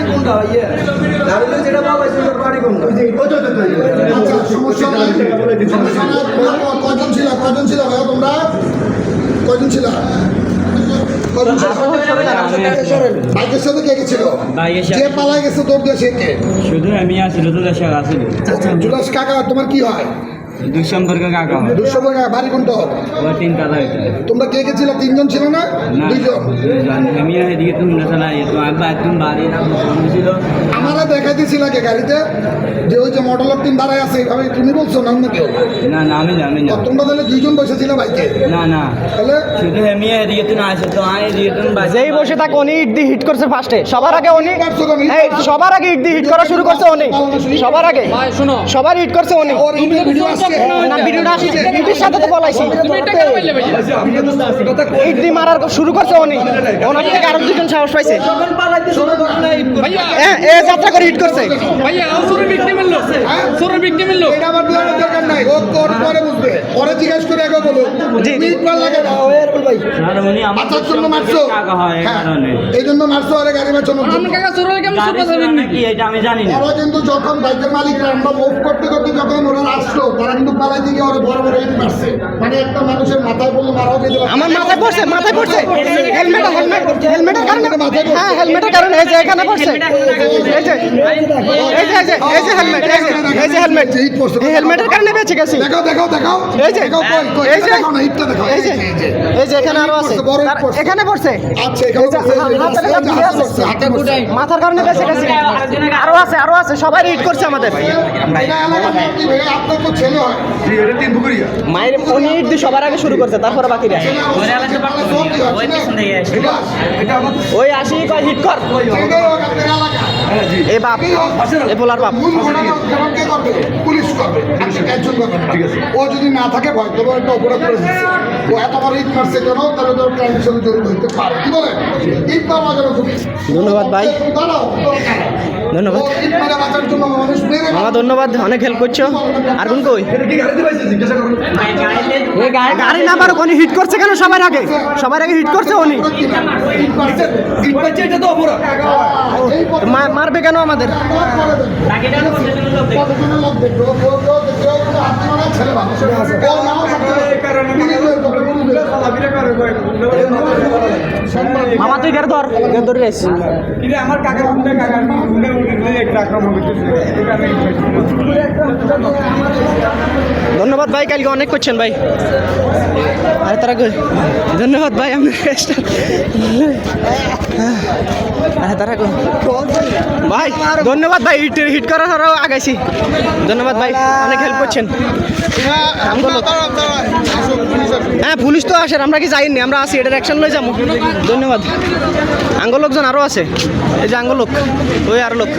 বাড়ি কোনটা ইয়ে দাঁড়িয়ে যেটা বাবা সেটার বাড়ি কোনটা আচ্ছা সমস্যা নাই সমস্যা নাই তোমরা ক- কজন ছিল কজন ছিল ভাইয়া তোমরা? কজন ছিল? বাইকের সাথে কে কে ছিল বাইকের সাথে- যে পালাই গেছে তোর দিয়ে কে? শুধু আমি আসিল তো দেশে আসিল কাকা তোমার কি হয়? সম্পর্কে কাকা হয় দুশো টাকা বাড়ি কোনটা ও তিন কাদা এটা তোমরা কে কে ছিল? তিনজন ছিল না? দুইজন। আমি এদিকে তুমি তো আমি একদম বাড়ি ছিল। দেখাইতেছিল আগে গাড়িতে যে ওই যে মডেল টিম দাঁড়ায় আছে এইভাবে তুমি বলছো না অন্য কেউ? না না আমি জানি না। তোমরা তাহলে দুইজন বসে ছিল বাইকে? না না। তাহলে? শুধু আমি এদিকে তুমি আসে তো আমি এদিকে তুমি যেই বসে থাকে উনি ইট দিয়ে হিট করছে ফার্স্টে সবার আগে উনি এই সবার আগে ইট দিয়ে হিট করা শুরু করছে উনি। সবার আগে। সবার হিট করছে উনি। ওর ভিডিও আসছে। না ভিডিওটা আসছে। ইটের সাথে তো বলাইছি ইট দিয়ে মারার শুরু করছে উনি। ওনার থেকে আরও দুজন সাহস পাইছে। না হ্যাঁ এ যাত্রা করে হিট করছে। ভাইয়া সুরের ভিক্টিম এলো এটা দরকার নাই। ও কোন পরে বুঝবে? পরে জিজ্ঞেস করে আগে বলো মার লাগে না। ভাই। আর উনি আমার বাচ্চার জন্য মারছো। কাকা হয় এই হ্যাঁ, কারণে। এই জন্য মারছো আরে গাড়ি মারছো না। আমি কাকা কেমন সুপার নাকি? এটা আমি জানি না। ওরা কিন্তু যখন বাইকের মালিকরা আমরা মুভ করতে করতে যখন ওরা আসলো তারা কিন্তু পালাই দিকে ওরা বড় বড় ইট মারছে মানে একটা মানুষের মাথায় বলল মারাও যেতে পারে আমার মাথায় পড়ছে মাথায় পড়ছে হেলমেট হেলমেট হেলমেটের কারণে হ্যাঁ হেলমেটের কারণে এই যে এখানে পড়ছে এই যে এই যে এই যে হেলমেট এই যে এই যে হেলমেট ইট পড়ছে এই হেলমেটের কারণে বেঁচে গেছি দেখাও দেখাও দেখাও এই যে দেখাও কই কই এই যে দেখাও না ইটটা দেখাও এই যে এই যে এখানে আরও আছে ইট। এখানে পড়ছে আচ্ছা পড়ছে। মাথার কারণে বেঁচে গেছি আরও আছে আরও আছে সবাই হিট করছে আমাদের আপনার তো হয় মায়ের পনির দিয়ে সবার আগে শুরু করছে তারপরে বাকিরা। ওই আসি কয় হিট কর এ বাপ এ পোলার বাপ। একজন করবে না। ও যদি না থাকে ভয় তবে একটা অপরাধ করে দিচ্ছে ও এত বড় ইট মারছে কেন? তাহলে তো ক্রাইমের সাথে জড়িত হইতে পারে। কি বলে? ইট মারা যেন ধন্যবাদ ভাই। ধন্যবাদ। মামা ধন্যবাদ। অনেক হেল্প করছ। আর কোন কই গাড়ি না পারো উনি হিট করছে কেন সবার আগে? সবার আগে হিট করছে উনি। মারবে কেন আমাদের? মামা তুই ধর। গাড়ি ধরে আসি আমার কাকা কাকা একটা আক্রমণ ধন্যবাদ ভাই কালকে অনেক করছেন ভাই। তারা? ধন্যবাদ ভাই আমি আরে তারা? ভাই ধন্যবাদ ভাই হিট হিট করার আরও আগাইছি। ধন্যবাদ ভাই অনেক হেল্প করছেন। হ্যাঁ পুলিশ তো আসেন আমরা কি যাইনি আমরা আসি এটার অ্যাকশন লই যাব ধন্যবাদ। আঙ্গ লোকজন আরও আছে। এই যে আঙ্গ লোক ওই আর লোক।